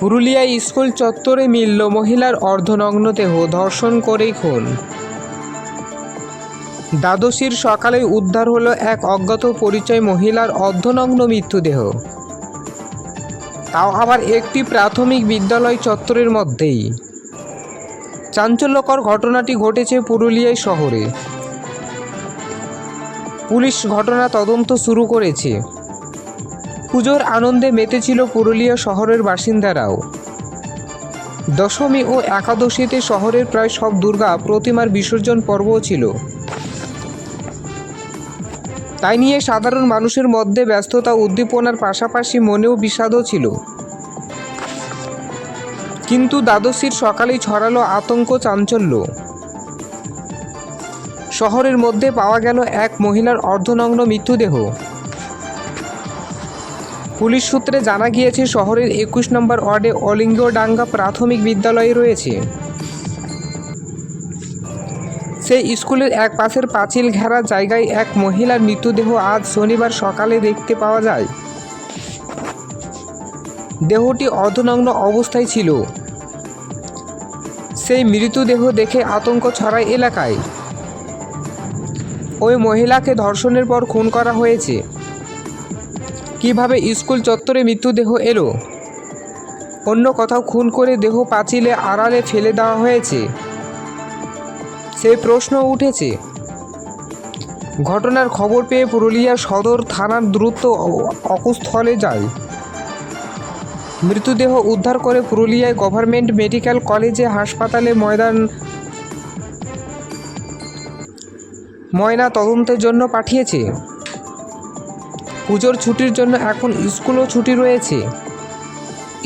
পুরুলিয়ায় স্কুল চত্বরে মিলল মহিলার অর্ধনগ্ন দেহ ধর্ষণ করেই খুন। দ্বাদশীর সকালে উদ্ধার হলো এক অজ্ঞাত পরিচয় মহিলার অর্ধনগ্ন মৃত্যুদেহ তাও আবার একটি প্রাথমিক বিদ্যালয় চত্বরের মধ্যেই। চাঞ্চল্যকর ঘটনাটি ঘটেছে পুরুলিয়ায় শহরে। পুলিশ ঘটনা তদন্ত শুরু করেছে। পুজোর আনন্দে মেতেছিল পুরুলিয়া শহরের বাসিন্দারাও। দশমী ও একাদশীতে শহরের প্রায় সব দুর্গা প্রতিমার বিসর্জন পর্বও ছিল। তাই নিয়ে সাধারণ মানুষের মধ্যে ব্যস্ততা উদ্দীপনার পাশাপাশি মনেও বিষাদও ছিল। কিন্তু দ্বাদশীর সকালেই ছড়ালো আতঙ্ক চাঞ্চল্য। শহরের মধ্যে পাওয়া গেল এক মহিলার অর্ধনগ্ন মৃত্যুদেহ পুলিশ সূত্রে জানা গিয়েছে, শহরের একুশ নম্বর ওয়ার্ডে অলিঙ্গডাঙ্গা প্রাথমিক বিদ্যালয় রয়েছে। সেই স্কুলের এক পাশের পাঁচিল ঘেরা জায়গায় এক মহিলার মৃতদেহ আজ শনিবার সকালে দেখতে পাওয়া যায়। দেহটি অর্ধনগ্ন অবস্থায় ছিল। সেই মৃতদেহ দেখে আতঙ্ক ছড়ায় এলাকায়। ওই মহিলাকে ধর্ষণের পর খুন করা হয়েছে। কীভাবে স্কুল চত্বরে মৃত্যুদেহ এলো? অন্য কোথাও খুন করে দেহ পাঁচিলে আড়ালে ফেলে দেওয়া হয়েছে। সে প্রশ্ন উঠেছে। ঘটনার খবর পেয়ে পুরুলিয়া সদর থানার দ্রুত অকুস্থলে যায়। মৃতদেহ উদ্ধার করে পুরুলিয়ায় গভর্নমেন্ট মেডিকেল কলেজে হাসপাতালে ময়দান ময়না তদন্তের জন্য পাঠিয়েছে। পুজোর ছুটির জন্য এখন স্কুলও ছুটি রয়েছে।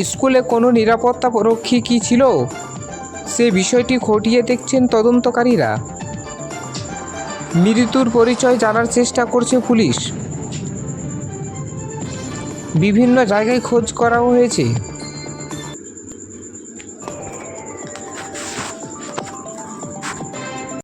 স্কুলে কোনো নিরাপত্তা রক্ষী কি ছিল? সে বিষয়টি খটিয়ে দেখছেন তদন্তকারীরা। মৃত্যুর পরিচয় জানার চেষ্টা করছে পুলিশ। বিভিন্ন জায়গায় খোঁজ করাও হয়েছে।